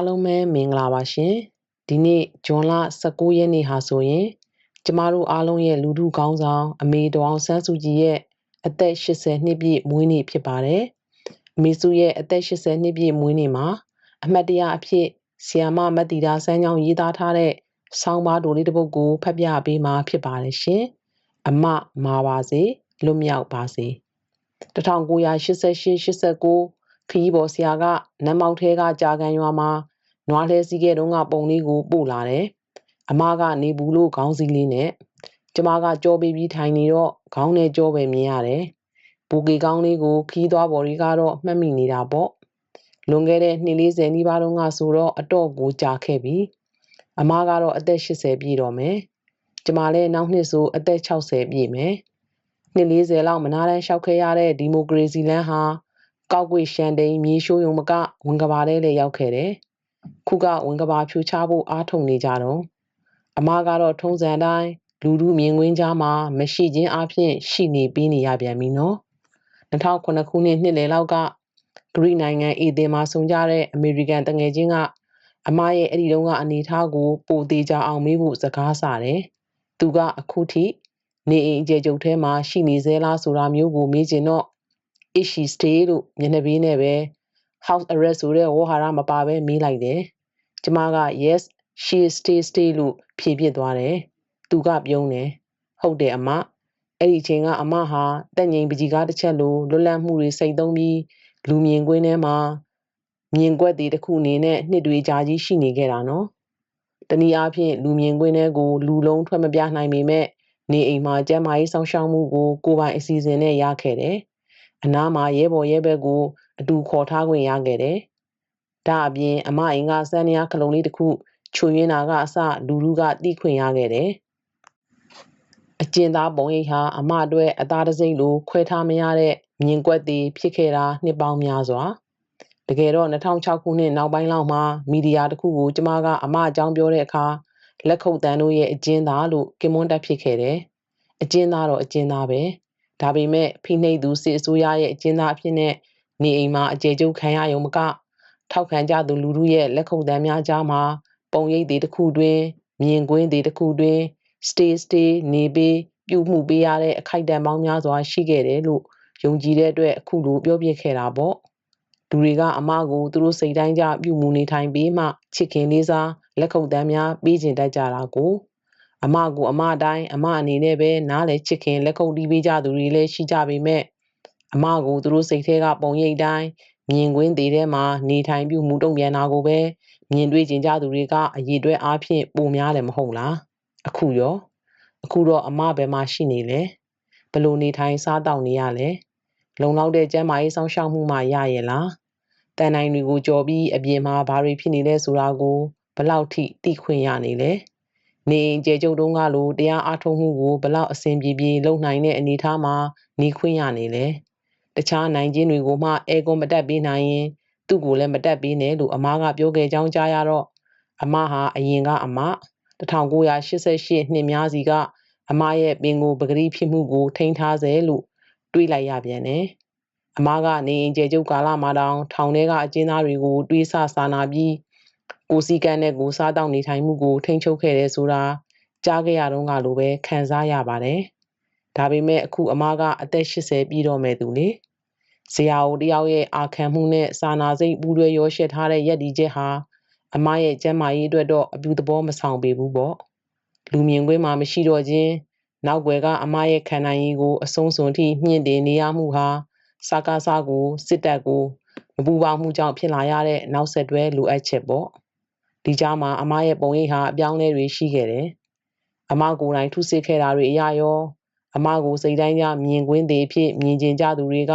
အားလုံးပဲမင်္ဂလာပါရှင်ဒီနေ့ဇွန်လ19ရက်နေ့ဟာဆိုရင်ကျမတို့အားလုံးရဲ့လူထုခေါင်းဆောင်အမေတော်အောင်ဆန်းစုကြည်ရဲ့အသက်80နှစ်ပြည့်မွေးနေ့ဖြစ်ပါတယ်အမေစုရဲ့အသက်80နှစ်ပြည့်မွေးနေ့မှာအမှတ်တရအဖြစ်ဆီယာမမတ်တီတာစမ်းချောင်းရေးသားထားတဲ့ဆောင်းပါးတိုလေးတစ်ပုဒ်ကိုဖတ်ပြပေးမှာဖြစ်ပါတယ်ရှင်အမမာပါစေလွတ်မြောက်ပါစေ1988 89ခရီးပေါ်ဆရာကနမ်းမောက်ထဲကကြာကန်ရွာမှာ နွားလဲစည်းခဲ့တုန်းကပုံလေးကိုပို့လာတယ်။အမကနေဘူးလို့ခေါင်းစည်းလေးနဲ့ကျမကကြောပေးပြီးထိုင်နေတော့ခေါင်းနဲ့ကြောပဲမြင်ရတယ်။ပူကေကောင်းလေးကိုခီးသွားပေါ်လေးကတော့မှတ်မိနေတာပေါ့။လွန်ခဲ့တဲ့နှစ်40နီးပါးတုန်းကဆိုတော့အတော့ကိုကြာခဲ့ပြီ။အမကတော့အသက်80ပြည့်တော့မယ်။ကျမလည်းနောက်နှစ်ဆိုအသက်60ပြည့်မယ်။နှစ်40လောက်မနာတန်းလျှောက်ခဲ့ရတဲ့ဒီမိုကရေစီလမ်းဟာကောက်ွေရှန်တိန်မြေရှိုးယုံမကဝင်ကဘာထဲလည်းရောက်ခဲ့တယ်။ ခုကဝင်ကဘာဖြူချဖို့အားထုတ်နေကြတော့အမကတော့ထုံးစံတိုင်းလူလူမြင်ကွင်းကြားမှာမရှိခြင်းအပြင်ရှိနေပြီးနေရပြန်ပြီနော်။2009ခုနှစ်နှစ်လယ်လောက်ကဂရိနိုင်ငံအေသင်မှာဆုံကြတဲ့အမေရိကန်တငယ်ချင်းကအမရဲ့အဲ့ဒီတုန်းကအနေထားကိုပိုသေးကြအောင်မေးဖို့စကားစားတယ်။သူကအခုထိနေအိမ်အကျယ်ကျုပ်ထဲမှာရှိနေသေးလားဆိုတာမျိုးကိုမေးချင်တော့ is she stay လို့မျက်နှာပေးနဲ့ပဲ house arrest ဆိုတဲ့ဝေါ်ဟာရမပါပဲမေးလိုက်တယ်။ကျမက yes she stay stay လို့ဖြေပြစ်သွားတယ်။သူကပြုံးတယ်။ဟုတ်တယ်အမ။အဲ့ဒီချိန်ကအမဟာတက်ငိမ်ပကြီးကားတစ်ချက်လိုလွတ်လပ်မှုတွေစိတ်သုံးပြီးလူမြင်ကွင်းထဲမှာမြင်ကွက်တွေတစ်ခုအနေနဲ့နှစ်တွေကြာကြီးရှိနေခဲ့တာနော်။တနည်းအားဖြင့်လူမြင်ကွင်းထဲကိုလူလုံးထွက်မပြနိုင်ပေမဲ့နေအိမ်မှာကျမ်းမာရေးဆောင်ရှောက်မှုကိုကိုယ်ပိုင်အစီအစဉ်နဲ့ရခဲ့တယ်။အနားမှာရဲဘော်ရဲဘက်ကို အတူခေါ်ထားခွင့်ရခဲ့တယ်။ဒါအပြင်အမအိမ်ကစန်းရခလုံးလေးတစ်ခုချွေရင်းနာကအစလူလူကတိခွင့်ရခဲ့တယ်။အကျဉ်းသားပုံရိပ်ဟာအမအတွက်အသားတစိမ့်လိုခွဲထားမရတဲ့မြင်ကွက်တွေဖြစ်ခဲ့တာနှစ်ပေါင်းများစွာတကယ်တော့2006ခုနှစ်နောက်ပိုင်းလောက်မှာမီဒီယာတစ်ခုကိုကျမကအမအကြောင်းပြောတဲ့အခါလက်ခုပ်တန်းတို့ရဲ့အကျဉ်းသားလို့ကင်မွန်းတက်ဖြစ်ခဲ့တယ်။အကျဉ်းသားတော့အကျဉ်းသားပဲ။ဒါပေမဲ့ဖိနှိပ်သူစစ်အစိုးရရဲ့အကျဉ်းသားအဖြစ်နဲ့ နေအိမ်မှာအကျေကျုပ်ခံရရုံမက ထောက်ခံကြသူလူထုရဲ့လက်ခုပ်တန်းများကြားမှာ ပုံရိပ်တွေတစ်ခုတွင်မြင်ကွင်းတွေတစ်ခုတွင် stay stay နေပေးပြုမှုပေးရတဲ့အခိုက်အတန့်ပေါင်းများစွာရှိခဲ့တယ်လို့ယုံကြည်တဲ့အတွက်အခုလိုပြောပြခဲ့တာပေါ့လူတွေကအမကိုသူတို့စိတ်တိုင်းကြပြုမှုနေထိုင်ပြီးမှချစ်ခင်လေးစားလက်ခုပ်တန်းများပေးကျင်တတ်ကြတာကိုအမကိုအမတိုင်းအမအနေနဲ့ပဲနားလေချစ်ခင်လက်ခုပ်တီးပေးကြသူတွေလည်းရှိကြပေမဲ့ အမကိုသူတို့စိတ်ထဲကပုံရိပ်တိုင်းမြင်ကွင်းသေးထဲမှာနေထိုင်ပြုမှုတုံ့ပြန်တာကိုပဲမြင်တွေ့ကျင်ကြသူတွေကအရေးတွဲအားဖြင့်ပုံများတယ်မဟုတ်လားအခုရောအခုတော့အမဘယ်မှာရှိနေလဲဘလို့နေထိုင်စားတောက်နေရလဲလုံလောက်တဲ့ကျန်းမာရေးစောင့်ရှောက်မှုမှရရဲ့လားတန်တိုင်းတွေကိုကြော်ပြီးအပြင်မှာဘာတွေဖြစ်နေလဲဆိုတာကိုဘလောက်ထိသိခွင့်ရနေလဲနေကျေကျုပ်တုံးကလိုတရားအားထုတ်မှုကိုဘလောက်အစဉ်ပြေပြေလုပ်နိုင်တဲ့အနေအထားမှာနေခွင့်ရနေလဲ တခြားနိုင်ခြင်းတွေကိုမှအဲကွန်မတက်ပေးနိုင်ရင်သူ့ကိုလည်းမတက်ပေးနဲ့လို့အမားကပြောခဲ့ကြောင်းကြားရတော့အမဟာအရင်ကအမ1988နှစ်များစီကအမရဲ့ပင်ကိုပဂရိဖြစ်မှုကိုထိန်းထားစေလို့တွေးလိုက်ရပြန်တယ်အမကနေအင်ကျေကျုပ်ကာလမှာတောင်ထောင်ထဲကအကျဉ်းသားတွေကိုတွေးဆစာနာပြီးကိုစီကန်းနဲ့ကိုစားတောက်နေထိုင်မှုကိုထိန်းချုပ်ခဲ့တယ်ဆိုတာကြားခဲ့ရတော့ကလိုပဲခံစားရပါတယ်။ဒါပေမဲ့အခုအမကအသက်80ပြည့်တော့မဲ့သူလေ။ ဇရာအိုတယောက်ရဲ့အာခံမှုနဲ့စာနာစိတ်ပူးတွဲရောရှက်ထားတဲ့ရက်ဒီချက်ဟာအမရဲ့ကျန်းမာရေးအတွက်တော့အပြူသဘောမဆောင်ပေဘူးပေါ့။လူမြင်ကွင်းမှာမရှိတော့ခြင်းနောက်ွယ်ကအမရဲ့ခံနိုင်ရည်ကိုအဆုံးစွန်ထိမြင့်တင်နေရမှုဟာစကားစားကိုစစ်တပ်ကိုမပူပေါင်းမှုကြောင့်ဖြစ်လာရတဲ့နောက်ဆက်တွဲလိုအပ်ချက်ပေါ့ဒီကြားမှာအမရဲ့ပုံရိပ်ဟာအပြောင်းလဲတွေရှိခဲ့တယ်။အမကိုယ်တိုင်ထုစစ်ခဲ့တာတွေအရရောအမကိုစိတ်တိုင်းကြမြင်ကွင်းသေးဖြစ်မြင်ကျင်ကြသူတွေက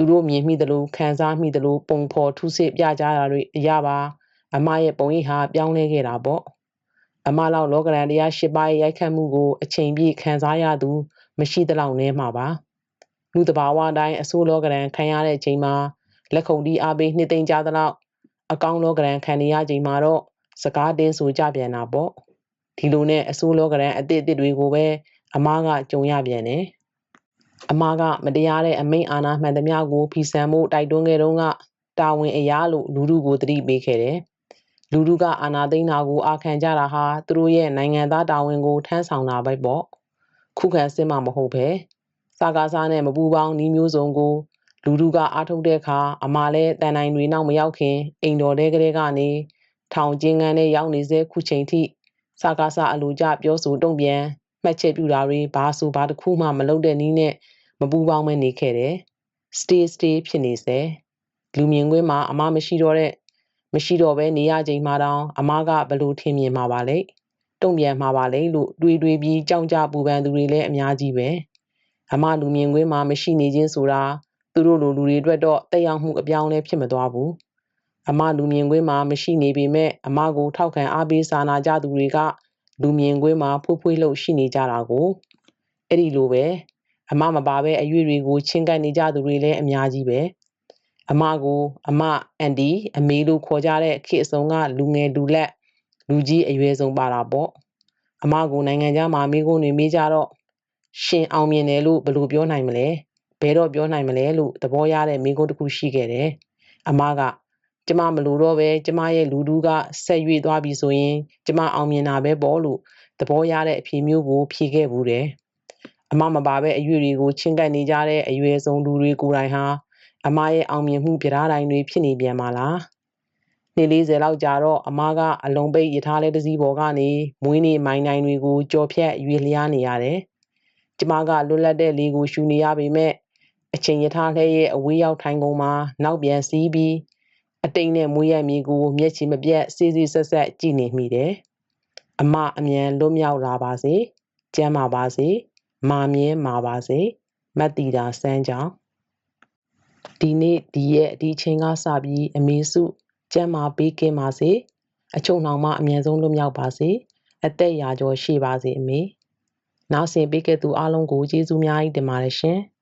သူတို့မြင်မိသလိုခံစားမိသလိုပုံဖော်ထုစစ်ပြကြတာတွေအရပါအမရဲ့ပုံရိပ်ဟာပြောင်းလဲခဲ့တာပေါ့။အမလောက်လောကရန်တရားရှစ်ပါးရဲ့ရိုက်ခတ်မှုကိုအချိန်ပြည့်ခံစားရသူ မရှိသလောက်နဲမှာပါ။လူတဘာဝတိုင်းအဆိုးလောကရန်ခံရတဲ့အချိန်မှာလက်ခုံတီးအားပေးနှစ်သိမ့်ကြသလောက်အကောင်းလောကရန်ခံနေရချိန်မှာတော့စကားတင်းဆိုကြပြန်တာပေါ့ဒီလိုနဲ့အဆိုးလောကရန်အစ်စ်အစ်တွေကိုပဲအမားကကြုံရပြန်တယ် အမားကမတရားတဲ့အမိန့်အာဏာမှန်သမျှကိုဖီဆန်မှုတိုက်တွန်းခဲ့တော့ကတာဝန်အရာလို့လူလူကိုသတိပေးခဲ့တယ်လူထုကအာဏာသိမ်းတာကိုအာခံကြတာဟာသူတို့ရဲ့နိုင်ငံသားတာဝန်ကိုထမ်းဆောင်တာပဲပေါ့ခုခံစစ်မှမဟုတ်ပဲစကားစားနဲ့မပူပေါင်းဤမျိုးစုံကိုလူထုကအားထုတ်တဲ့အခါအမလည်းတန်တိုင်းတွေနောက်မရောက်ခင်အိမ်တော်တဲကလေးကနေထောင်ကျင်းကန်းနဲ့ရောက်နေစေခုချိန်ထိစကားစားအလိုကြပြောဆိုတုံ့ပြန် မှတ်ချက်ပြတာတွေဘာဆိုဘာတစ်ခုမှမလုပ်တဲ့နည်းနဲ့မပူပေါင်းမနေခဲ့တယ် stay stay ဖြစ်နေစေလူမြင်ကွင်းမှာအမမရှိတော့တဲ့မရှိတော့ဘဲနေရချိန်မှာတောင်အမကဘလို့ထင်မြင်မှာပါလေတုံ့ပြန်မှာပါလေလို့တွေးတွေးပြီးကြောင်ကြပူပန်သူတွေလည်းအများကြီးပဲအမလူမြင်ကွင်းမှာမရှိနေခြင်းဆိုတာသူတို့လိုလူတွေအတွက်တော့တက်ရောက်မှုအပြောင်းလဲဖြစ်မသွားဘူးအမလူမြင်ကွင်းမှာမရှိနေပေမဲ့အမကိုထောက်ခံအားပေးစာနာကြသူတွေက လူမြင်ကွင်းမှာဖွေးဖွေးလှုပ်ရှိနေကြတာကိုအဲ့ဒီလိုပဲအမမပါပဲအရွေတွေကိုချင်းကပ်နေကြသူတွေလည်းအများကြီးပဲအမကိုအမအန်ဒီအမေလို့ခေါ်ကြတဲ့ခေတ်အစုံကလူငယ်လူလက်လူကြီးအရွယ်ဆုံးပါတာပေါ့အမကိုနိုင်ငံခြားမှာမိကုန်းတွေမေးကြတော့ရှင်အောင်မြင်တယ်လို့ဘယ်လိုပြောနိုင်မလဲဘယ်တော့ပြောနိုင်မလဲလို့သဘောရတဲ့မိကုန်းတစ်ခုရှိခဲ့တယ်အမက ကျမမလို့တော့ပဲကျမရဲ့လူတူးကဆက်ရွေ့သွားပြီဆိုရင်ကျမအောင်မြင်တာပဲပေါ့လို့သဘောရတဲ့အဖြေမျိုးကိုဖြေခဲ့ဘူးတယ်အမမပါပဲအရွေတွေကိုချင်းကပ်နေကြတဲ့အရွယ်ဆုံးလူတွေကိုယ်တိုင်ဟာအမရဲ့အောင်မြင်မှုပြဓာတိုင်းတွေဖြစ်နေပြန်ပါလားနေ့40လောက်ကြာတော့အမကအလုံးပိတ်ရထားလဲတစ်စီးပေါ်ကနေမွေးနေမိုင်းတိုင်းတွေကိုကြော်ဖြတ်ရွေလျားနေရတယ်ကျမကလွတ်လပ်တဲ့လေကိုရှူနေရပေမဲ့အချိန်ရထားလှဲရဲ့အဝေးရောက်ထိုင်ကုန်မှာနောက်ပြန်စီးပြီး အတိတ်နဲ့မွေးရမြေကိုမျက်ချီမပြတ်စေးစေးဆက်ဆက်ကြည့်နေမိတယ်အမအမြန်လွတ်မြောက်လာပါစေကျမ်းပါပါစေမာမြင်မာပါစေမတ်တီတာစမ်းကြောင်းဒီနေ့ဒီရဲ့ဒီချိန်ကစပြီးအမေစုကျမ်းမာပေးကင်းပါစေအချုံနှောင်မှအမြန်ဆုံးလွတ်မြောက်ပါစေအသက်ရာကျော်ရှိပါစေအမေနောက်ဆင်ပေးခဲ့သူအားလုံးကိုကျေးဇူးများကြီးတင်ပါတယ်ရှင်။